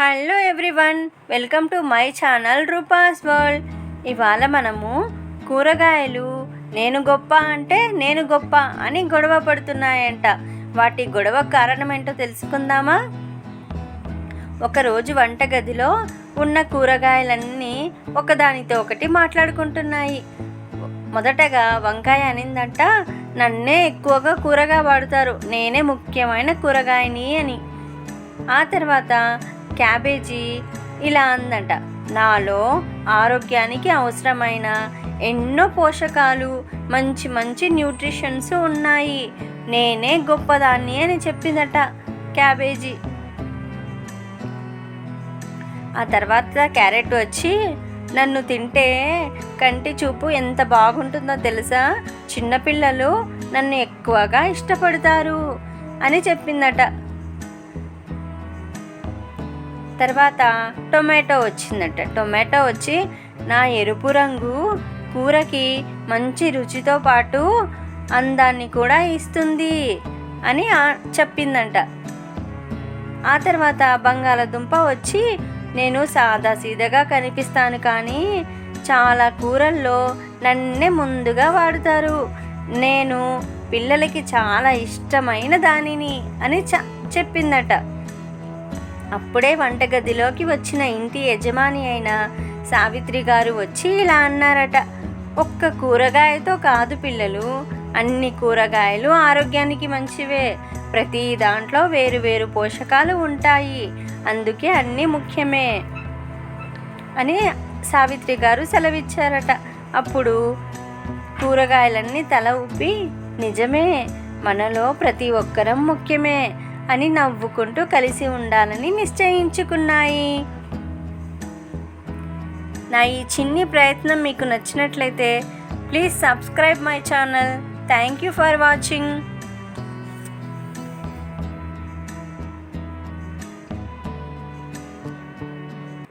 Hello everyone welcome to my channel Roopa's world. ఇవాళ మనము కూరగాయలు నేను గొప్ప అంటే నేను గొప్ప అని గొడవ పడుతున్నాయంట. వాటి గొడవ కారణం ఏంటో తెలుసుకుందామా? ఒకరోజు వంటగదిలో ఉన్న కూరగాయలన్నీ ఒకదానితో ఒకటి మాట్లాడుకుంటున్నాయి. మొదటగా వంకాయ అనిందంట నన్నే ఎక్కువగా కూరగా వాడుతారు నేనే ముఖ్యమైన కూరగాయని అని. ఆ తర్వాత క్యాబేజీ ఇలా అందంట. నాలో ఆరోగ్యానికి అవసరమైన ఎన్నో పోషకాలు మంచి మంచి న్యూట్రిషన్స్ ఉన్నాయి. నేనే గొప్పదాన్ని అని చెప్పిందట క్యాబేజీ. ఆ తర్వాత క్యారెట్ వచ్చి నన్ను తింటే కంటి చూపు ఎంత బాగుంటుందో తెలుసా? చిన్నపిల్లలు నన్ను ఎక్కువగా ఇష్టపడతారు అని చెప్పిందట. తర్వాత టొమాటో వచ్చిందట. టొమాటో వచ్చి నా ఎరుపు రంగు కూరకి మంచి రుచితో పాటు అందాన్ని కూడా ఇస్తుంది అని చెప్పిందంట. ఆ తర్వాత బంగాళదుంప వచ్చి నేను సాదా సీదాగా కనిపిస్తాను కానీ చాలా కూరల్లో నన్నే ముందుగా వాడుతారు. నేను పిల్లలకి చాలా ఇష్టమైన దానిని అని చ చెప్పిందట. అప్పుడే వంటగదిలోకి వచ్చిన ఇంటి యజమాని అయిన సావిత్రి గారు వచ్చి ఇలా అన్నారట. ఒక్క కూరగాయతో కాదు పిల్లలు అన్ని కూరగాయలు ఆరోగ్యానికి మంచివే. ప్రతి దాంట్లో వేరు వేరు పోషకాలు ఉంటాయి. అందుకే అన్నీ ముఖ్యమే అని సావిత్రి గారు సెలవిచ్చారట. అప్పుడు కూరగాయలన్నీ తల ఊపి నిజమే మనలో ప్రతి ఒక్కరం ముఖ్యమే. అని నవ్వుకుంటూ కలిసి ఉండాలని నిశ్చయించుకున్నాయి. నా ఈ చిన్ని ప్రయత్నం మీకు నచ్చినట్లయితే please subscribe my channel. Thank you for watching.